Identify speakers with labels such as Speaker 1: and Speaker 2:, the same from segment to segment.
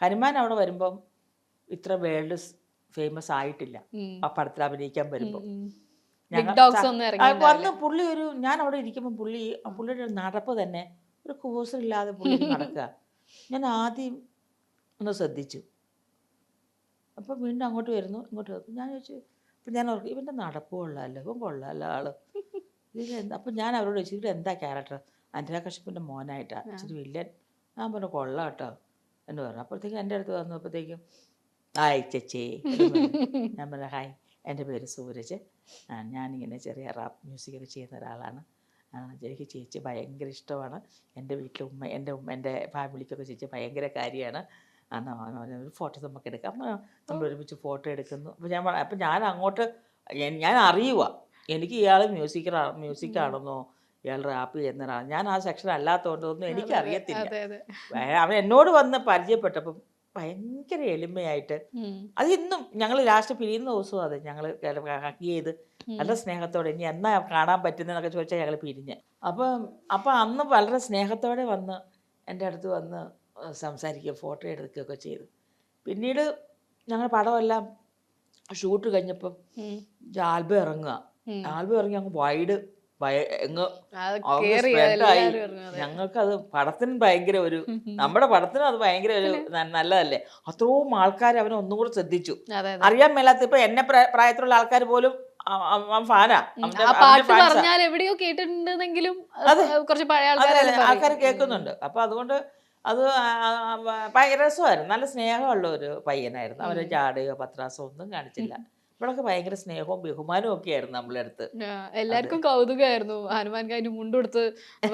Speaker 1: ഹനുമാൻ അവിടെ വരുമ്പം ഇത്ര വേൾഡ് ഫേമസ് ആയിട്ടില്ല. ആ പടത്തിൽ അഭിനയിക്കാൻ വരുമ്പോൾ. വന്ന് പുള്ളി ഒരു ഞാൻ അവിടെ ഇരിക്കുമ്പോൾ പുള്ളി പുള്ളിയുടെ നടപ്പ് തന്നെ ഒരു കൂസറില്ലാതെ പുള്ളി നടക്കുക. ഞാൻ ആദ്യം ഒന്ന് ശ്രദ്ധിച്ചു. അപ്പം വീണ്ടും അങ്ങോട്ട് വരുന്നു ഇങ്ങോട്ട് ഞാൻ ചോദിച്ചു അപ്പം ഞാൻ ഓർക്കും ഇവന്റെ നടപ്പ് കൊള്ളാമല്ലോ ഇവൻ കൊള്ളാമല്ലോ ആൾ. ഇതിൽ അപ്പം ഞാൻ അവരോട് ചോദിച്ചു ഇവിടെ എന്താ ക്യാരക്ടർ അനുരാഗ് കശ്യപിന്റെ മോനായിട്ടാണ് ഇച്ചിരി വില്ലൻ ഞാൻ പറഞ്ഞു കൊള്ളാം കേട്ടോ. എന്ന് പറഞ്ഞു. അപ്പോഴത്തേക്കും എന്റെ അടുത്ത് വന്നപ്പോഴത്തേക്കും ഹായ് ചേച്ചി. ഞാൻ പറഞ്ഞു ഹായ് എന്റെ പേര് സൂരജ്. ഞാനിങ്ങനെ ചെറിയ റാപ്പ് മ്യൂസിക്കൊക്കെ ചെയ്യുന്ന ഒരാളാണ്. എനിക്ക് ചേച്ചി ഭയങ്കര ഇഷ്ടമാണ്. എന്റെ വീട്ടിൽ ഉമ്മ എന്റെ ഉമ്മ എന്റെ ഫാമിലിക്കൊക്കെ ചേച്ചി ഭയങ്കര കാര്യമാണ്. എന്നാ ഒരു ഫോട്ടോ നമുക്ക് എടുക്കാം. നമ്മൾ ഒരുമിച്ച് ഫോട്ടോ എടുക്കുന്നു. അപ്പോൾ ഞാൻ അപ്പം ഞാൻ അങ്ങോട്ട് ഞാൻ അറിയുക എനിക്ക് ഇയാൾ മ്യൂസിക്കൽ മ്യൂസിക്കാണെന്നോ ഇയാൾ റാപ്പ് ചെയ്യുന്നതാണ് ഞാൻ ആ സെക്ഷൻ അല്ലാത്തതുകൊണ്ടൊന്നും എനിക്കറിയത്തില്ല. അവൻ എന്നോട് വന്ന് പരിചയപ്പെട്ടപ്പം ഭയങ്കര എളിമയായിട്ട് അത് ഇന്നും ഞങ്ങൾ ലാസ്റ്റ് പിരിയുന്ന ദിവസവും അതെ ഞങ്ങൾ ഹക്ക് ചെയ്ത് നല്ല സ്നേഹത്തോടെ ഇനി എന്നാ കാണാൻ പറ്റുന്നതെന്നൊക്കെ ചോദിച്ചാൽ ഞങ്ങൾ പിരിഞ്ഞ്. അപ്പം അപ്പം അന്ന് വളരെ സ്നേഹത്തോടെ വന്ന് എന്റെ അടുത്ത് വന്ന് സംസാരിക്കുക ഫോട്ടോ എടുക്കുകയൊക്കെ ചെയ്തു. പിന്നീട് ഞങ്ങൾ പടമെല്ലാം ഷൂട്ട് കഴിഞ്ഞപ്പം. ആൽബം ഇറങ്ങുക. ആൽബം ഇറങ്ങി അങ്ങ് വൈഡ് എങ്ങ്
Speaker 2: അത്
Speaker 1: പടത്തിന് ഭയങ്കര ഒരു നമ്മുടെ പടത്തിന് അത് ഭയങ്കര ഒരു നല്ലതല്ലേ? അത്രയും ആൾക്കാർ അവനെ ഒന്നും കൂടെ ശ്രദ്ധിച്ചു. അറിയാൻ മേലാത്ത ഇപ്പൊ എന്നെ പ്രായത്തിലുള്ള ആൾക്കാർ പോലും ഫാനാ.
Speaker 2: പറഞ്ഞാൽ എവിടെയോ. കുറച്ച് പഴയ ആൾക്കാർ
Speaker 1: കേൾക്കുന്നുണ്ട്. അപ്പൊ അതുകൊണ്ട് അത് ഭയങ്കര രസമായിരുന്നു. നല്ല സ്നേഹമുള്ള ഒരു പയ്യനായിരുന്നു. അവരെ ജാടയോ പത്രാസോ ഒന്നും കാണിച്ചില്ല. ഇവിടൊക്കെ ഭയങ്കര സ്നേഹവും ബഹുമാനവും ഒക്കെ ആയിരുന്നു നമ്മളെ അടുത്ത്.
Speaker 2: എല്ലാവർക്കും കൗതുകമായിരുന്നു. ഹനുമാൻ കാര്യം മുണ്ടെടുത്ത്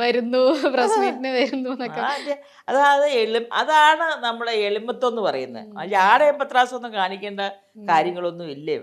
Speaker 2: വരുന്നു പ്രസ് മീറ്റിന് വരുന്നു
Speaker 1: അതായത് എളി അതാണ് നമ്മളെ എളിമത്വം എന്ന് പറയുന്നത്. ആടെ പത്രാസൊന്നും പത്രാസം കാണിക്കേണ്ട കാര്യങ്ങളൊന്നും ഇല്ലേ?